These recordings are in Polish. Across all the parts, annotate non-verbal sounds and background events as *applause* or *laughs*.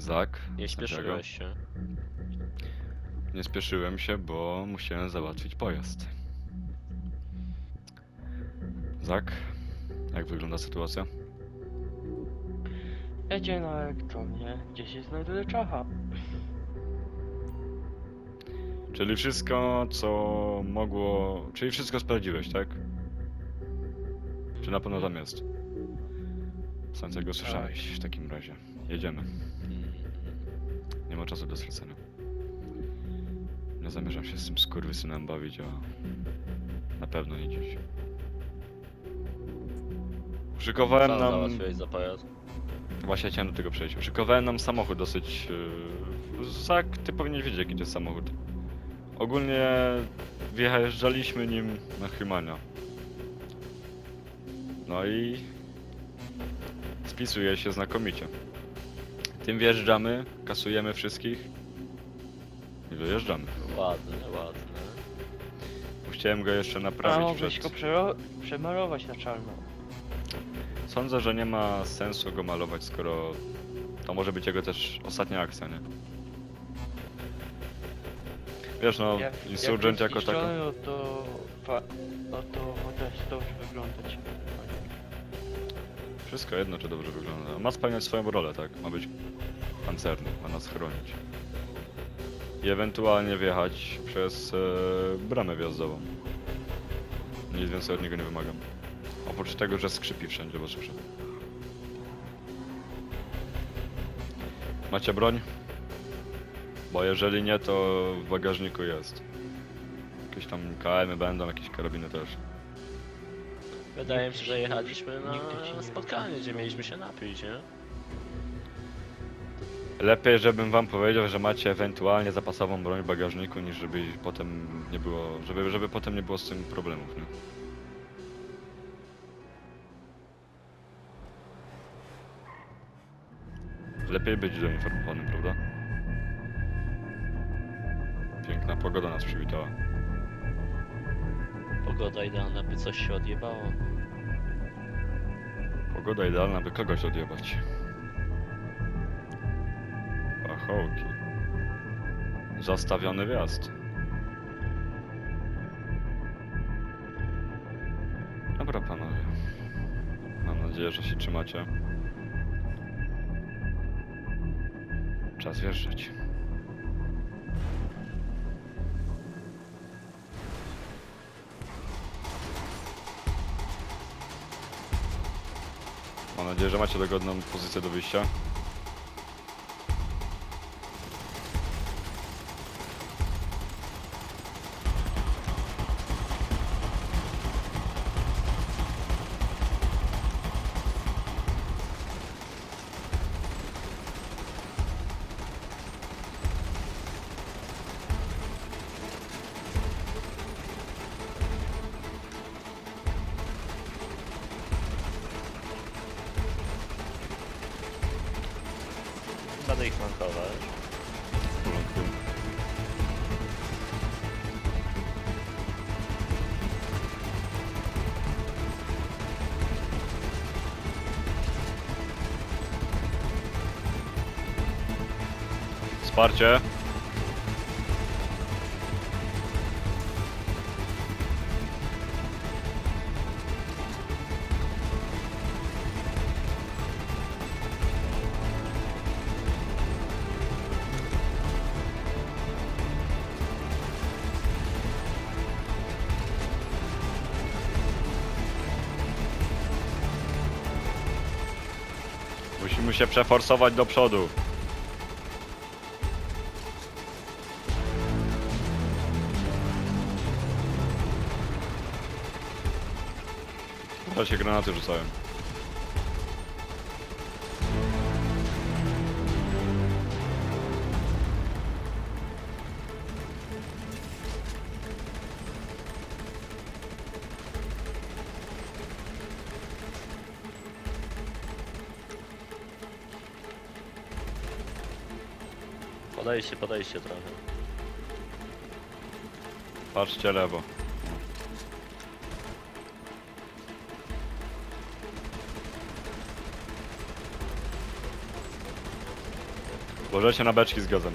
Zak. Nie śpieszyłeś się. Nie spieszyłem się, bo musiałem załatwić pojazd. Zak, jak wygląda sytuacja? Jedzie na elektrownię, gdzie się znajduje czacha. Czyli wszystko, co mogło... Czyli wszystko sprawdziłeś, tak? Czy na pewno tam jest? Sam tego słyszałeś w takim razie. Jedziemy. Ma czasu do stracenia. Nie zamierzam się z tym skurwysynem bawić, a na pewno nie dziś. Szykowałem nam... załatwiłeś za pojazd? Właśnie chciałem do tego przejść. Szykowałem nam samochód dosyć... Yy... Zak, ty powinieneś wiedzieć jaki to jest samochód. Ogólnie wjeżdżaliśmy nim na Hymania. No i... Spisuje się znakomicie. Tym wjeżdżamy, kasujemy wszystkich i wyjeżdżamy. Ładne, ładne. Chciałem go jeszcze A naprawić mogłeś przed... go przero- przemalować na czarno. Sądzę, że nie ma sensu go malować, skoro to może być jego też ostatnia akcja, nie? Wiesz no, Jak- Insurgent jak jako tako... zniszczony, No to... Fa- no to chociaż dobrze wyglądać. Wszystko jedno, czy dobrze wygląda. Ma spełniać swoją rolę, tak? Ma być pancerny, ma nas chronić. I ewentualnie wjechać przez e, bramę wjazdową. Nic więcej od niego nie wymagam. Oprócz tego, że skrzypi wszędzie, bo słyszę. Macie broń? Bo jeżeli nie, to w bagażniku jest. Jakieś tam KM będą, jakieś karabiny też. Wydaje mi się, że jechaliśmy na nie spotkanie, gdzie mieliśmy się napić, nie? Lepiej, żebym wam powiedział, że macie ewentualnie zapasową broń w bagażniku, niż żeby potem nie było, żeby, żeby potem nie było z tym problemów, nie? Lepiej być doinformowanym, prawda? Piękna pogoda nas przywitała. Pogoda idealna, by coś się odjebało. Pogoda idealna, by kogoś odjebać. Pachołki. Zastawiony wjazd. Dobra panowie. Mam nadzieję, że się trzymacie. Czas wjeżdżać. Nadzieję, że macie dogodną pozycję do wyjścia. Będę ich porządku. Wsparcie. Musimy się przeforsować do przodu. Teraz się granaty rzucają. Podejście, podejście trochę. Patrzcie lewo. Możecie na beczki z gazem.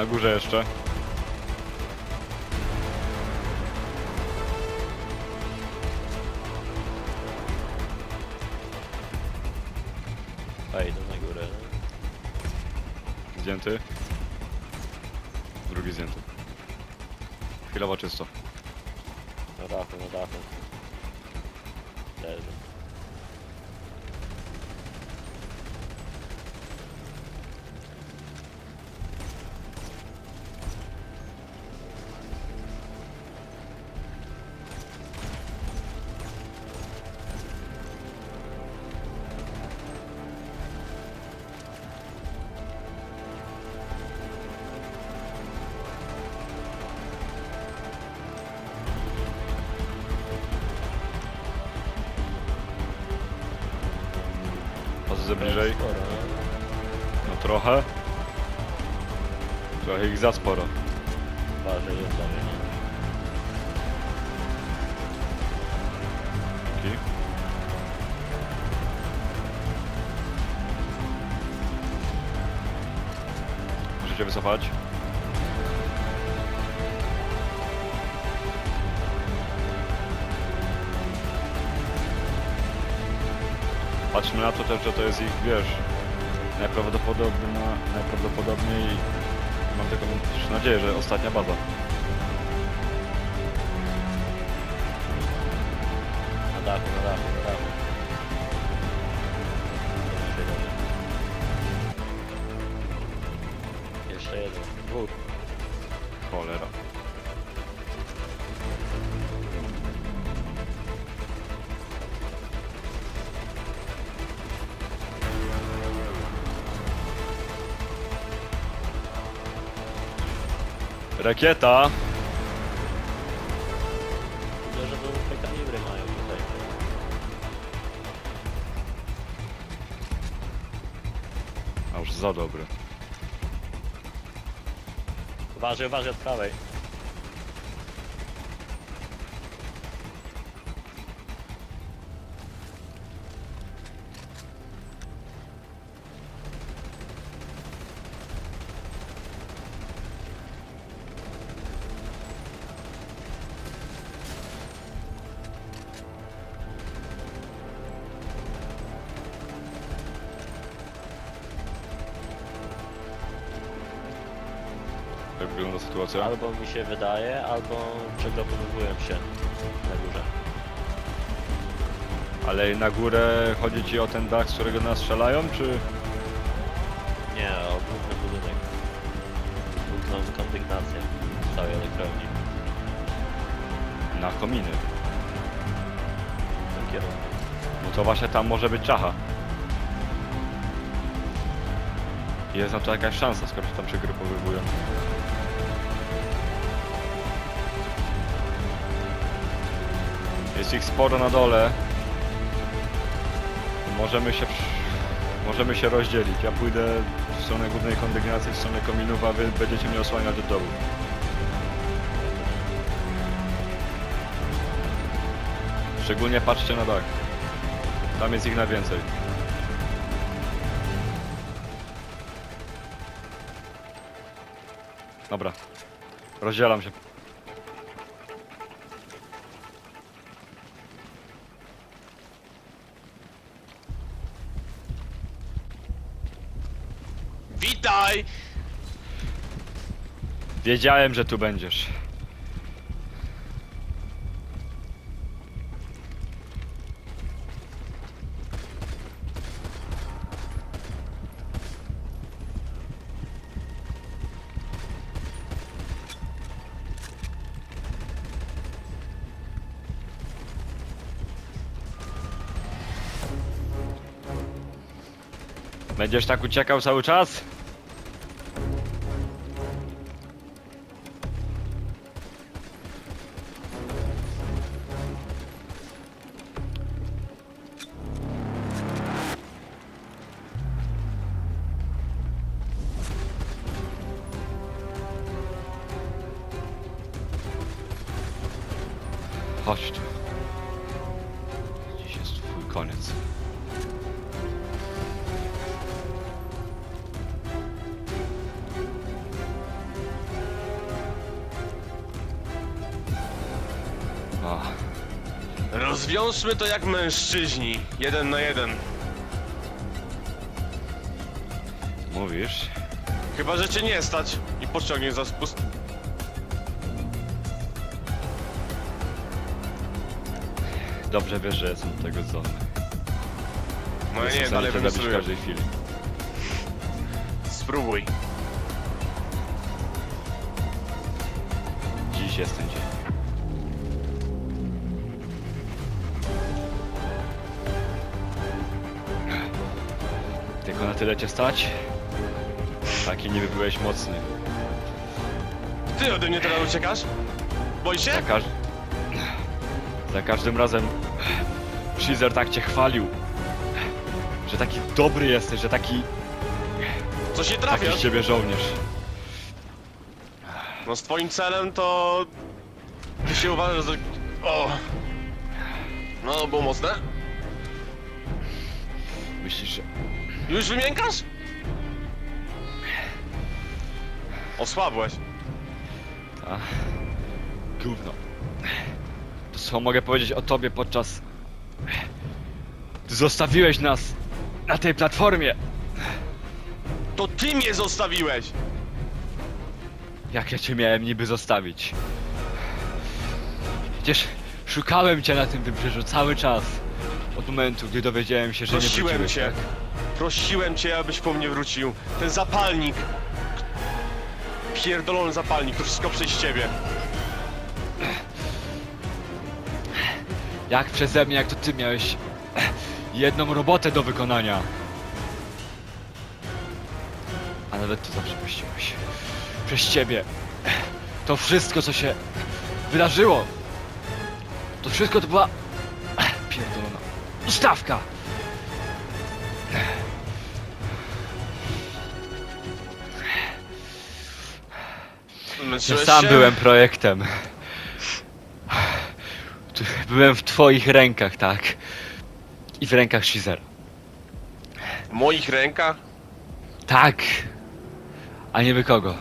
Na górze jeszcze. A idę na górę. Zdjęty. Drugi zdjęty. Chwilowo czysto. Na dachu, na dachu. Chodzę bliżej. No trochę. Trochę ich za sporo. Uważaj, jest za mnie. Dzięki. Możecie wycofać. Patrzmy na to też, że to jest ich, wiesz, najprawdopodobniej, najprawdopodobniej mam taką nadzieję, że ostatnia baza. Na dachu, na dachu, na dachu. Jeszcze jeden. Dwóch. Rakieta! Widzę, że duże kalibry mają tutaj. A już za dobre. Uważaj, uważaj od prawej. Wygląda sytuacja? Albo mi się wydaje, albo przegapowują się na górze. Ale na górę chodzi ci o ten dach, z którego nas strzelają, czy... Nie, o główny budynek. Główną kondygnację całej elektrowni. Na kominy? W tym kierunku. No to właśnie tam może być czacha. Jest na to jakaś szansa, skoro się tam przegrupowywują. Jest ich sporo na dole. Możemy się, możemy się rozdzielić. Ja pójdę w stronę głównej kondygnacji, w stronę kominów, a wy będziecie mnie osłaniać od dołu. Szczególnie patrzcie na dach. Tam jest ich najwięcej. Dobra. Rozdzielam się. Wiedziałem, że tu będziesz. Będziesz tak uciekał cały czas? Chodź tu. Dziś jest twój koniec. A, Rozwiążmy to jak mężczyźni. Jeden na jeden. mówisz? Chyba, że cię nie stać i pociągniesz za spust. Dobrze wiesz, że jestem do tego zdolny. No ja Jestem nie, w dalej zabić w wymyśluję. każdej chwili. Spróbuj. Dziś jest ten dzień. Tylko na tyle cię stać? Taki niby byłeś mocny. Ty ode mnie teraz uciekasz? Boisz się? Za, każ... Za każdym razem Shizer tak cię chwalił. Że taki dobry jesteś, że taki, Co się taki trafiasz? z ciebie żołnierz. No z twoim celem to... Ty się uważasz, że... O! No, było mocne. Myślisz, że... Już wymiękasz? Osłabłeś. Gówno. To co mogę powiedzieć o tobie podczas... Ty zostawiłeś nas na tej platformie! To ty mnie zostawiłeś! Jak ja cię miałem niby zostawić? Przecież szukałem cię na tym wybrzeżu cały czas. Od momentu, gdy dowiedziałem się, że nie Prosiłem wróciłeś, cię. tak? Prosiłem cię, abyś po mnie wrócił. Ten zapalnik. Pierdolony zapalnik, to wszystko przez ciebie. Jak przeze mnie, jak to ty miałeś jedną robotę do wykonania. A nawet to zawsze przepuściłeś. Przez ciebie. To wszystko, co się wydarzyło. To wszystko to była pierdolona ustawka. Ja Męczyłeś sam się? byłem projektem. *laughs* Byłem w twoich rękach, tak. I w rękach Shizera. W moich rękach? Tak. A nie wy kogo.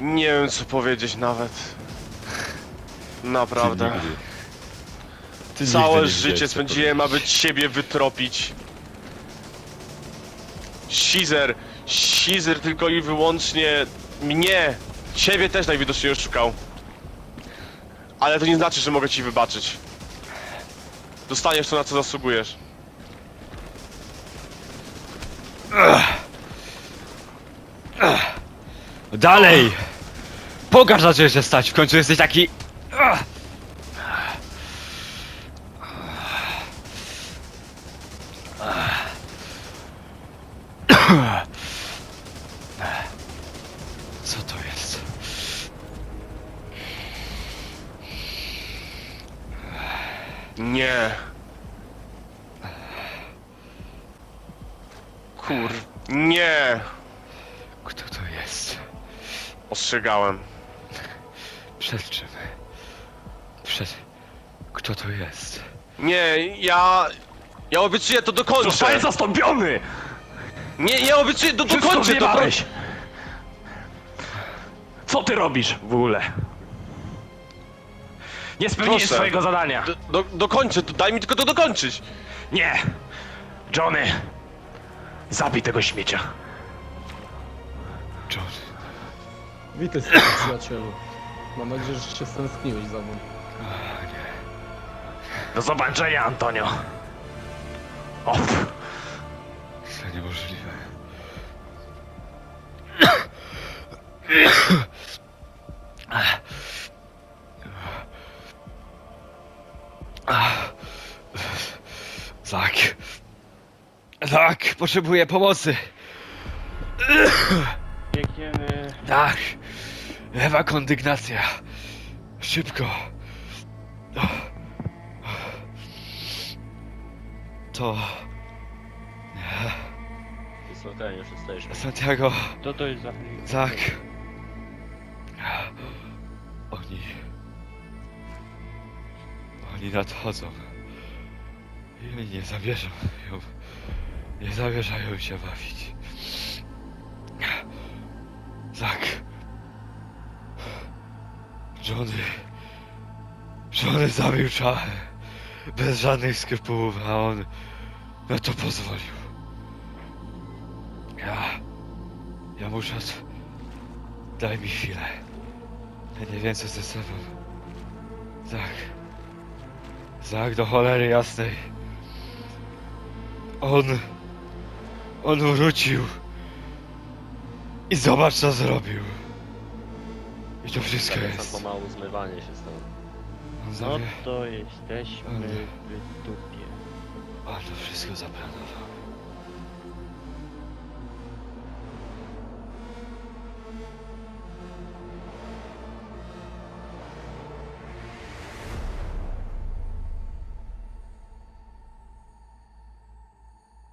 Nie wiem co powiedzieć nawet. Naprawdę. Ty nigdy. Ty nigdy Całe nie życie wiedziałeś, co spędziłem, powiedzieć. aby ciebie wytropić. Sizer, Sizer tylko i wyłącznie mnie. Ciebie też najwidoczniej oszukał. Ale to nie znaczy, że mogę ci wybaczyć. Dostaniesz to, na co zasługujesz. Dalej! Pokaż na co się stać, w końcu jesteś taki... Co to jest? Nie. Kur... Nie! Kto to jest? Ostrzegałem. Przed czym? Przed... Kto to jest? Nie, ja... Ja obiecuję to dokończę. Zostaję zastąpiony! Nie, ja obiecuję do, Wszystko dokończę to. zjebałeś! Co ty robisz w ogóle? Nie spełniłeś Proszę. swojego zadania. Do, do, dokończę to, daj mi tylko to dokończyć. Nie! Johnny! Zabij tego śmiecia. John. Witaj stary przyjacielu. Mam nadzieję, że się stęskniłeś za mną. Do zobaczenia, Antonio. O, pff. To niemożliwe. Tak. Tak, potrzebuję pomocy. Biegniemy. Tak. Lewa kondygnacja. Szybko. To. Santiago. To to jest za Tak. Oni nadchodzą. I nie zamierzą ją. Nie zamierzają się bawić. Tak. Johnny. Johnny zabił czarę. Bez żadnych skrupułów, a on na to pozwolił. Ja. Ja muszę. Daj mi chwilę. Ja nie wiem co ze sobą. Tak. Tak, do cholery jasnej. On. On wrócił. I zobacz co zrobił. I to wszystko jest. pomału zmywanie się stąd. On, No zabie... to jesteśmy w dupie. On to wszystko zaplanował.